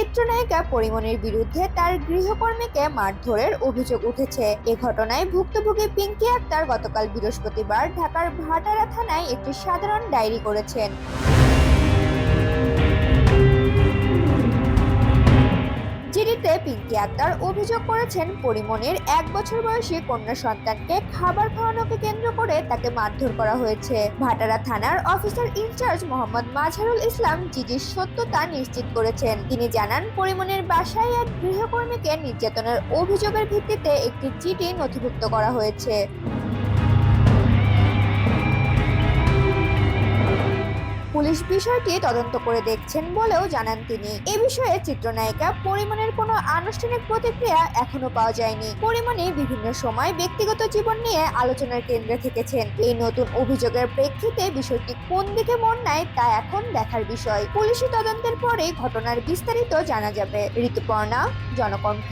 চিত্রনায়িকা পরিমণির বিরুদ্ধে তার গৃহকর্মীকে মারধরের অভিযোগ উঠেছে। এ ঘটনায় ভুক্তভোগী পিঙ্কি আক্তার গতকাল বৃহস্পতিবার ঢাকার ভাটারা থানায় একটি সাধারণ ডায়েরি করেছেন। জিডিতে পিঙ্কি আক্তার অভিযোগ করেছেন, পরিমণির এক বছর বয়সী কন্যা সন্তানকে খাবার খাওয়ানোকে কেন্দ্র করে তাকে মারধর করা হয়েছে। ভাটারা থানার অফিসার ইনচার্জ মোহাম্মদ মাজহারুল ইসলাম জিডির সত্যতা নিশ্চিত করেছেন। তিনি জানান, পরিমণির বাসায় এক গৃহকর্মীকে নির্যাতনের অভিযোগের ভিত্তিতে একটি চিঠি নথিভুক্ত করা হয়েছে। পুলিশ বিষয়টি তদন্ত করে দেখছেন বলেও জানান তিনি। এ বিষয়ে চিত্রনায়িকা পরিমণের কোনো আনুষ্ঠানিক প্রতিক্রিয়া এখনও পাওয়া যায়নি। পরিমণি বিভিন্ন সময় ব্যক্তিগত জীবন নিয়ে আলোচনার কেন্দ্রে থেকেছেন। এই নতুন অভিযোগের প্রেক্ষিতে বিষয়টি কোন দিকে মন নেয় তা এখন দেখার বিষয়। পুলিশি তদন্তের পরে ঘটনার বিস্তারিত জানা যাবে। ঋতুপর্ণা, জনকণ্ঠ।